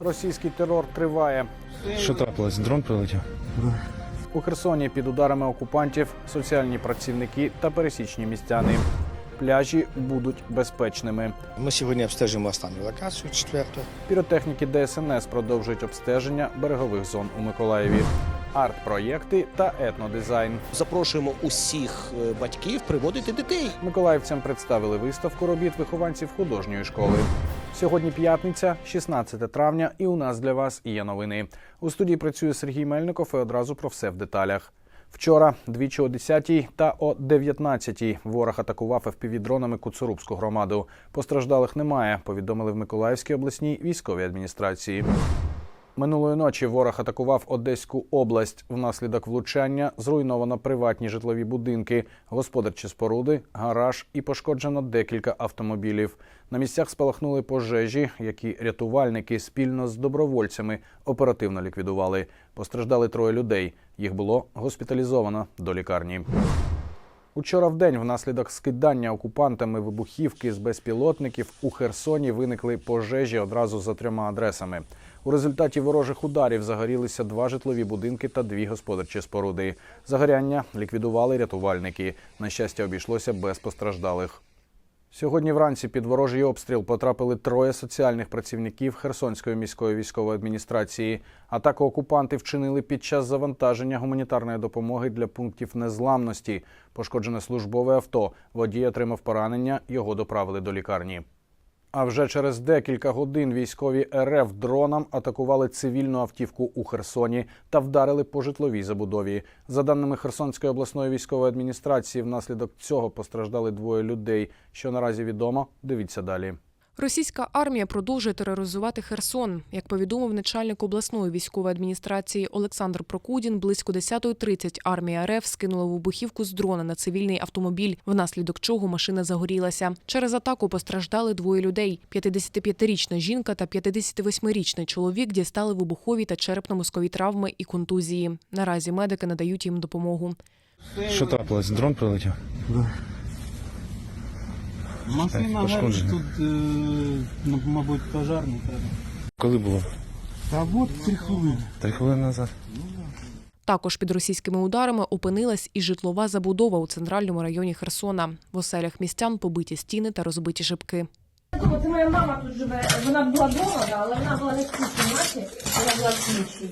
Російський терор триває. Що трапилось? Дрон прилетів? У Херсоні під ударами окупантів соціальні працівники та пересічні містяни. Пляжі будуть безпечними. Ми сьогодні обстежимо останню локацію, четверту. Піротехніки ДСНС продовжують обстеження берегових зон у Миколаєві, арт-проєкти та етнодизайн. Запрошуємо усіх е, батьків приводити дітей. Миколаївцям представили виставку робіт вихованців художньої школи. Сьогодні п'ятниця, 16 травня, і у нас для вас є новини. У студії працює Сергій Мельников і одразу про все в деталях. Вчора, двічі о 10 та о 19 ворог атакував ФПВ-дронами Куцурубську громаду. Постраждалих немає, повідомили в Миколаївській обласній військовій адміністрації. Минулої ночі ворог атакував Одеську область. Внаслідок влучання зруйновано приватні житлові будинки, господарчі споруди, гараж і пошкоджено декілька автомобілів. На місцях спалахнули пожежі, які рятувальники спільно з добровольцями оперативно ліквідували. Постраждали троє людей. Їх було госпіталізовано до лікарні. Учора в день внаслідок скидання окупантами вибухівки з безпілотників у Херсоні виникли пожежі одразу за трьома адресами. У результаті ворожих ударів загорілися два житлові будинки та дві господарчі споруди. Загоряння ліквідували рятувальники. На щастя, обійшлося без постраждалих. Сьогодні вранці під ворожий обстріл потрапили троє соціальних працівників Херсонської міської військової адміністрації. Атаку окупанти вчинили під час завантаження гуманітарної допомоги для пунктів незламності. Пошкоджене службове авто. Водій отримав поранення. Його доправили до лікарні. А вже через декілька годин військові РФ дронам атакували цивільну автівку у Херсоні та вдарили по житловій забудові. За даними Херсонської обласної військової адміністрації, внаслідок цього постраждали двоє людей. Що наразі відомо, дивіться далі. Російська армія продовжує тероризувати Херсон. Як повідомив начальник обласної військової адміністрації Олександр Прокудін, близько 10.30 армія РФ скинула вибухівку з дрона на цивільний автомобіль, внаслідок чого машина загорілася. Через атаку постраждали двоє людей: 55-річна жінка та 58-річний чоловік дістали вибухові та черепно-мозкові травми і контузії. Наразі медики надають їм допомогу. Що трапилось? Дрон прилетів? Машина Так, тут, е, ну, мабуть, пожарний треба. Коли було? Та от три хвилини. Три хвилини назад. Також під російськими ударами опинилась і житлова забудова у центральному районі Херсона. В оселях містян побиті стіни та розбиті шибки. Це моя мама тут живе. Вона була вдома, але вона була не в цій кімнаті, вона була в іншій.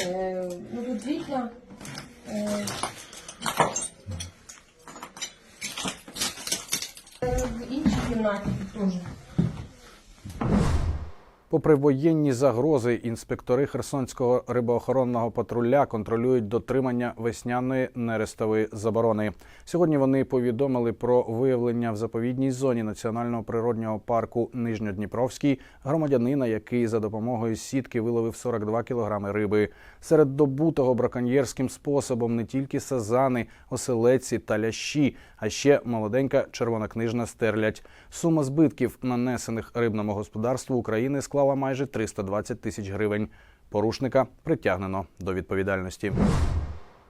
Е, ну тут вікна. Е, в іншій кімнаті тут теж. Попри воєнні загрози, інспектори Херсонського рибоохоронного патруля контролюють дотримання весняної нерестової заборони. Сьогодні вони повідомили про виявлення в заповідній зоні національного природнього парку Нижньодніпровський громадянина, який за допомогою сітки виловив 42 кілограми риби. Серед добутого браконьєрським способом не тільки сазани, оселеці та лящі, а ще молоденька червонокнижна стерлядь. Сума збитків, нанесених рибному господарству України, склала майже 320 тисяч гривень. Порушника притягнено до відповідальності.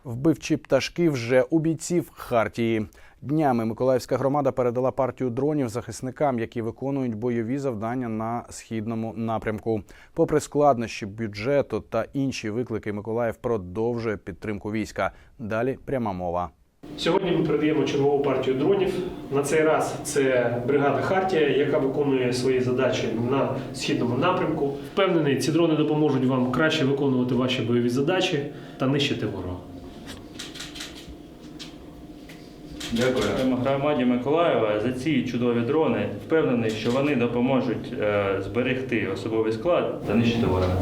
Вбивчі пташки вже у бійців Хартії. Днями Миколаївська громада передала партію дронів захисникам, які виконують бойові завдання на східному напрямку. Попри складнощі бюджету та інші виклики, Миколаїв продовжує підтримку війська. Далі пряма мова. Сьогодні ми передаємо чергову партію дронів. На цей раз це бригада Хартія, яка виконує свої задачі на східному напрямку. Впевнений, ці дрони допоможуть вам краще виконувати ваші бойові задачі та нищити ворога. Дякую громаді Миколаєва за ці чудові дрони. Впевнений, що вони допоможуть е, зберегти особовий склад та нищити ворога.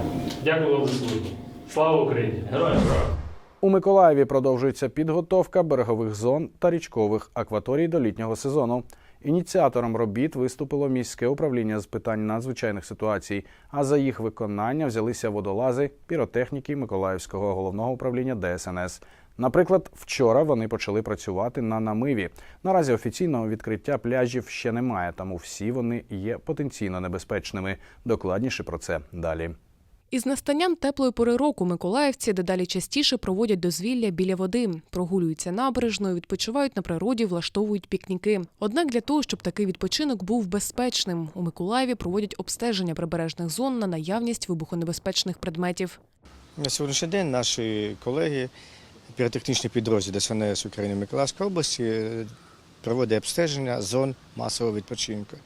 Дякую вам за службу. Слава Україні! Героям слава! У Миколаєві продовжується підготовка берегових зон та річкових акваторій до літнього сезону. Ініціатором робіт виступило міське управління з питань надзвичайних ситуацій. А за їх виконання взялися водолази, піротехніки Миколаївського головного управління ДСНС. Наприклад, вчора вони почали працювати на намиві. Наразі офіційного відкриття пляжів ще немає, тому всі вони є потенційно небезпечними. Докладніше про це далі. Із настанням теплої пори року миколаївці дедалі частіше проводять дозвілля біля води, прогулюються набережною, відпочивають на природі, влаштовують пікніки. Однак для того, щоб такий відпочинок був безпечним, у Миколаєві проводять обстеження прибережних зон на наявність вибухонебезпечних предметів. На сьогоднішній день наші колеги, піротехнічні підрозділи ДСНС України Миколаївської області е, проводять обстеження зон масового відпочинку.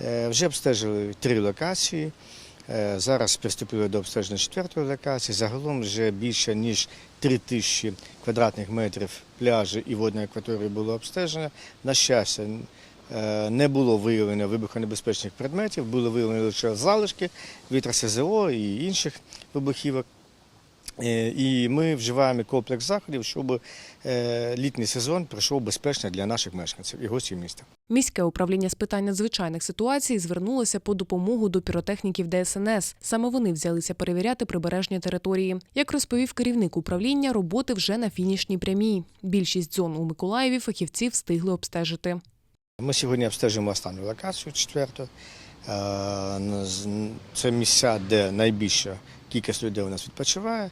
Е, Вже обстежили три локації. Е, Зараз приступили до обстеження четвертої локації. Загалом вже більше ніж 3 тисячі квадратних метрів пляжу і водної акваторії було обстежено. На щастя, е, не було виявлено вибухонебезпечних предметів, були виявлені лише залишки від РСЗО і інших вибухівок. Е, І ми вживаємо комплекс заходів, щоб е, літній сезон пройшов безпечно для наших мешканців і гостів міста. Міське управління з питань надзвичайних ситуацій звернулося по допомогу до піротехніків ДСНС. Саме вони взялися перевіряти прибережні території. Як розповів керівник управління, роботи вже на фінішній прямій. Більшість зон у Миколаєві фахівці встигли обстежити. Ми сьогодні обстежуємо останню локацію, четверту. Е, Це місця, де найбільша кількість людей у нас відпочиває.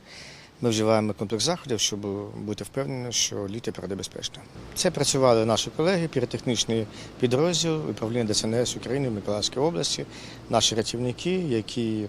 Ми вживаємо комплекс заходів, щоб бути впевнені, що літо пройде безпечно. Це працювали наші колеги, піротехнічний підрозділ управління ДСНС України в Миколаївській області, наші рятівники, які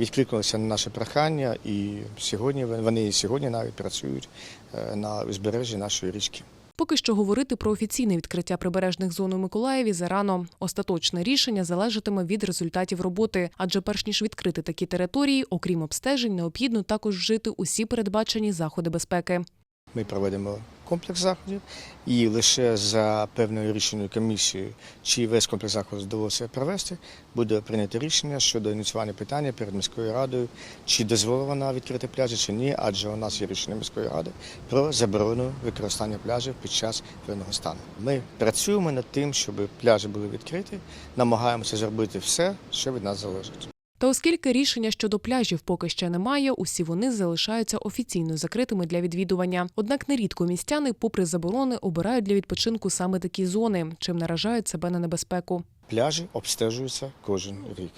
відкликнулися на наше прохання, і сьогодні вони і сьогодні навіть працюють е, на узбережжі нашої річки. Поки що говорити про офіційне відкриття прибережних зон у Миколаєві зарано. Остаточне рішення залежатиме від результатів роботи, адже перш ніж відкрити такі території, окрім обстежень, необхідно також вжити усі передбачені заходи безпеки. Ми проведемо комплекс заходів, і лише за певною рішенню комісії, чи весь комплекс заходів вдалося провести, буде прийнято рішення щодо ініціювання питання перед міською радою, чи дозволила відкрити пляжі, чи ні, адже у нас є рішення міської ради про заборону використання пляжів під час воєнного стану. Ми працюємо над тим, щоб пляжі були відкриті, намагаємося зробити все, що від нас залежить. Та оскільки рішення щодо пляжів поки ще немає, усі вони залишаються офіційно закритими для відвідування. Однак нерідко містяни, попри заборони, обирають для відпочинку саме такі зони, чим наражають себе на небезпеку. Пляжі обстежуються кожен рік.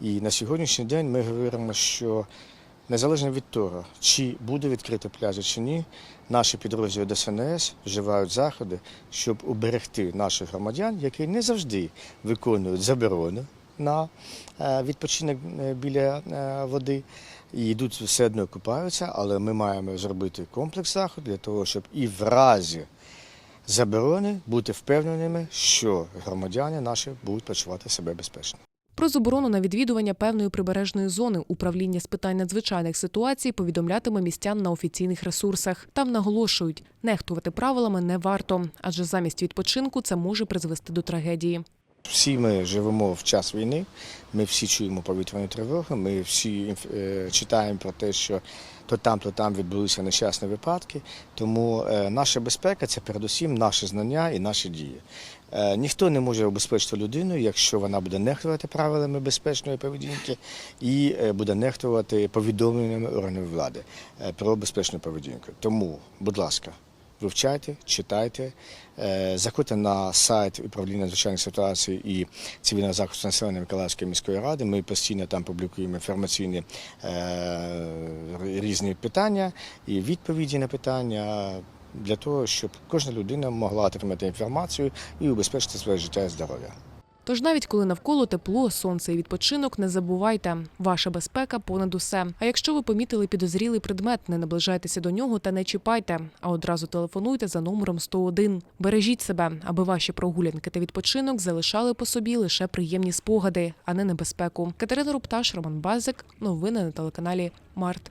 І на сьогоднішній день ми говоримо, що незалежно від того, чи буде відкрити пляжі чи ні, наші підрозділи ДСНС вживають заходи, щоб уберегти наших громадян, які не завжди виконують заборону на е, відпочинок е, біля е, води. І йдуть все одно купаються, але ми маємо зробити комплекс заходів для того, щоб і в разі заборони бути впевненими, що громадяни наші будуть почувати себе безпечно. Про заборону на відвідування певної прибережної зони управління з питань надзвичайних ситуацій повідомлятиме містян на офіційних ресурсах. Там наголошують, нехтувати правилами не варто, адже замість відпочинку це може призвести до трагедії. Всі ми живемо в час війни, ми всі чуємо повітряні тривоги, ми всі е, читаємо про те, що то там, то там відбулися нещасні випадки. Тому е, наша безпека це передусім наші знання і наші дії. Е, Ніхто не може обезпечити людину, якщо вона буде нехтувати правилами безпечної поведінки і буде нехтувати повідомленнями органів влади про безпечну поведінку. Тому, будь ласка, вивчайте, читайте, е, заходьте на сайт управління надзвичайних ситуацій і цивільного захисту населення Миколаївської міської ради. Ми постійно там публікуємо інформаційні е, різні питання і відповіді на питання. Для того, щоб кожна людина могла отримати інформацію і убезпечити своє життя і здоров'я. Тож навіть коли навколо тепло, сонце і відпочинок, не забувайте, ваша безпека понад усе. А якщо ви помітили підозрілий предмет, не наближайтеся до нього та не чіпайте, а одразу телефонуйте за номером 101. Бережіть себе, аби ваші прогулянки та відпочинок залишали по собі лише приємні спогади, а не небезпеку. Катерина Рупташ, Роман Базик. Новини на телеканалі Март.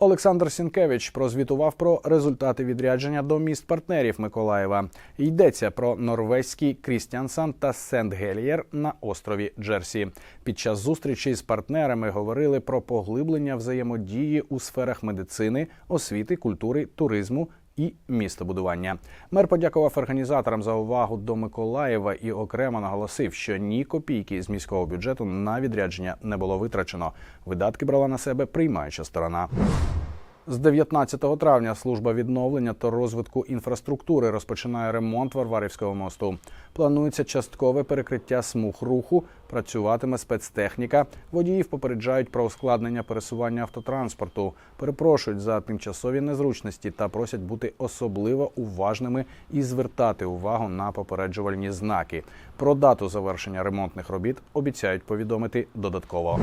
Олександр Сінкевич прозвітував про результати відрядження до міст партнерів Миколаєва. Йдеться про норвезький Крістіансан та Сент Гелієр на острові Джерсі. Під час зустрічі з партнерами говорили про поглиблення взаємодії у сферах медицини, освіти, культури, туризму і містобудування. Мер подякував організаторам за увагу до Миколаєва і окремо наголосив, що ні копійки з міського бюджету на відрядження не було витрачено. Видатки брала на себе приймаюча сторона. З 19 травня служба відновлення та розвитку інфраструктури розпочинає ремонт Варварівського мосту. Планується часткове перекриття смуг руху, працюватиме спецтехніка. Водіїв попереджають про ускладнення пересування автотранспорту. Перепрошують за тимчасові незручності та просять бути особливо уважними і звертати увагу на попереджувальні знаки. Про дату завершення ремонтних робіт обіцяють повідомити додатково.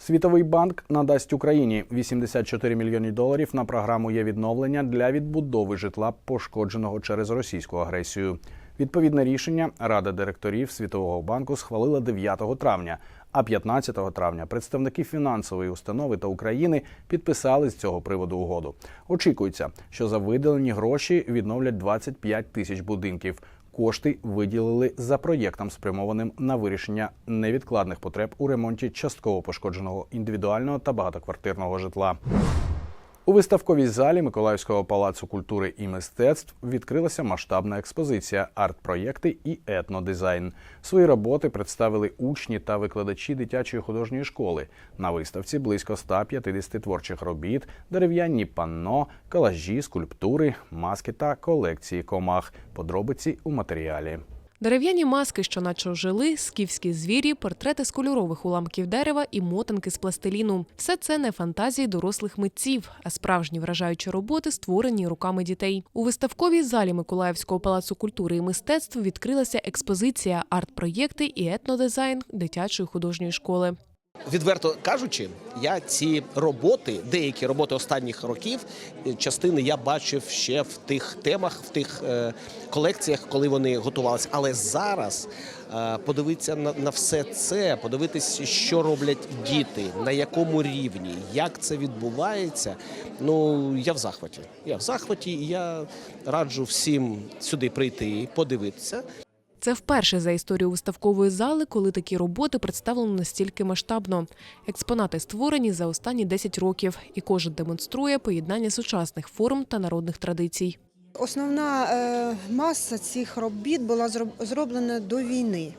Світовий банк надасть Україні 84 мільйони доларів на програму є відновлення для відбудови житла, пошкодженого через російську агресію. Відповідне рішення Рада директорів Світового банку схвалила 9 травня. А 15 травня представники фінансової установи та України підписали з цього приводу угоду. Очікується, що за виділені гроші відновлять 25 тисяч будинків. Кошти виділили за проєктом, спрямованим на вирішення невідкладних потреб у ремонті частково пошкодженого індивідуального та багатоквартирного житла. У виставковій залі Миколаївського палацу культури і мистецтв відкрилася масштабна експозиція арт-проєкти і етнодизайн. Свої роботи представили учні та викладачі дитячої художньої школи. На виставці близько 150 творчих робіт, дерев'яні панно, колажі, скульптури, маски та колекції комах. Подробиці у матеріалі. Дерев'яні маски, що наче жили, скіфські звірі, портрети з кольорових уламків дерева і мотанки з пластиліну. Все це не фантазії дорослих митців, а справжні вражаючі роботи, створені руками дітей. У виставковій залі Миколаївського палацу культури і мистецтв відкрилася експозиція арт-проєкти і етнодизайн дитячої художньої школи. Відверто кажучи, я ці роботи, деякі роботи останніх років, е, частини я бачив ще в тих темах, в тих е, колекціях, коли вони готувалися. Але зараз е, подивитися на, на все це, подивитися, що роблять діти, на якому рівні, як це відбувається. Ну я в захваті. Я в захваті, і я раджу всім сюди прийти, подивитися. Це вперше за історію виставкової зали, коли такі роботи представлено настільки масштабно. Експонати створені за останні 10 років, і кожен демонструє поєднання сучасних форм та народних традицій. Основна е, маса цих робіт була зроб- зроблена до війни.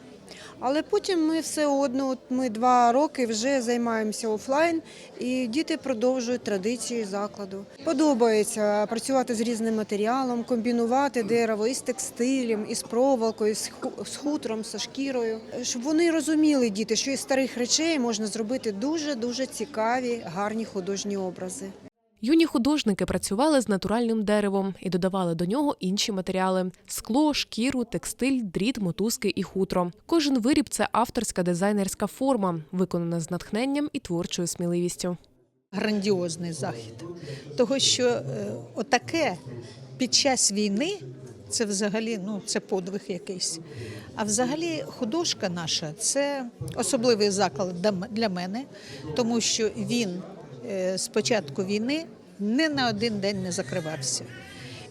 Але потім ми все одно, от ми два роки вже займаємося офлайн, і діти продовжують традиції закладу. Подобається працювати з різним матеріалом, комбінувати дерево із текстилем, із проволокою, з хутром, з шкірою, щоб вони розуміли діти, що із старих речей можна зробити дуже дуже цікаві, гарні художні образи. Юні художники працювали з натуральним деревом і додавали до нього інші матеріали: скло, шкіру, текстиль, дріт, мотузки і хутро. Кожен виріб це авторська дизайнерська форма, виконана з натхненням і творчою сміливістю. грандіозний захід. Того, що е, отаке під час війни це взагалі ну, це подвиг якийсь. А взагалі художка наша це особливий заклад для мене, тому що він з початку війни не на один день не закривався.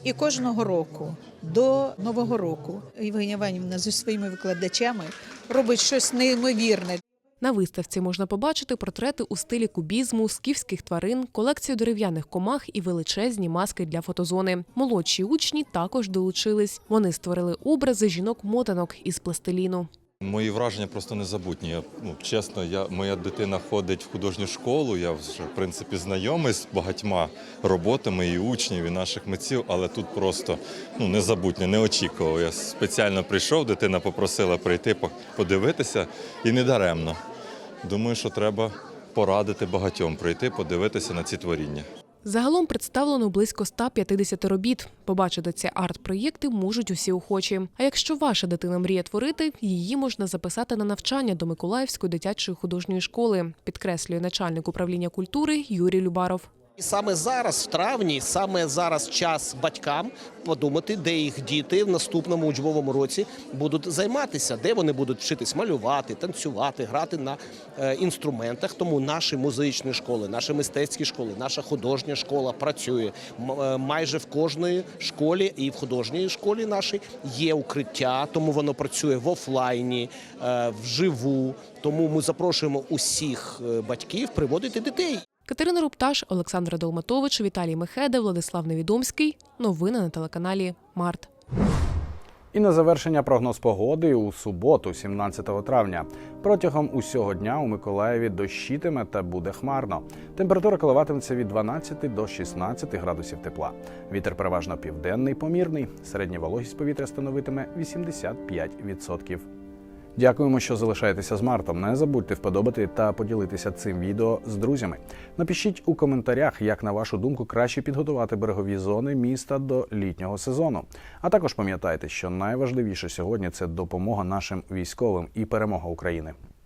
І кожного року до Нового року Євгенія Іванівна зі своїми викладачами робить щось неймовірне. На виставці можна побачити портрети у стилі кубізму, скіфських тварин, колекцію дерев'яних комах і величезні маски для фотозони. Молодші учні також долучились. Вони створили образи жінок-мотанок із пластиліну. Мої враження просто незабутні. Я, ну, чесно, я, моя дитина ходить в художню школу. Я вже в принципі знайомий з багатьма роботами і учнів, і наших митців, але тут просто ну, незабутнє, не очікував. Я спеціально прийшов, дитина попросила прийти по- подивитися і не даремно. Думаю, що треба порадити багатьом прийти, подивитися на ці творіння. Загалом представлено близько 150 робіт. Побачити ці арт-проєкти можуть усі охочі. А якщо ваша дитина мріє творити, її можна записати на навчання до Миколаївської дитячої художньої школи, підкреслює начальник управління культури Юрій Любаров. І саме зараз, в травні, саме зараз час батькам подумати, де їх діти в наступному учбовому році будуть займатися, де вони будуть вчитись малювати, танцювати, грати на е, інструментах. Тому наші музичні школи, наші мистецькі школи, наша художня школа працює е, майже в кожної школі і в художній школі нашій є укриття, тому воно працює в офлайні, е, вживу. Тому ми запрошуємо усіх батьків приводити дітей. Катерина Рупташ, Олександр Долматович, Віталій Мехеда, Владислав Невідомський. Новини на телеканалі Март. І на завершення прогноз погоди у суботу, 17 травня. Протягом усього дня у Миколаєві дощитиме та буде хмарно. Температура коливатиметься від 12 до 16 градусів тепла. Вітер переважно південний, помірний. Середня вологість повітря становитиме 85%. Дякуємо, що залишаєтеся з Мартом. Не забудьте вподобати та поділитися цим відео з друзями. Напишіть у коментарях, як на вашу думку краще підготувати берегові зони міста до літнього сезону. А також пам'ятайте, що найважливіше сьогодні це допомога нашим військовим і перемога України.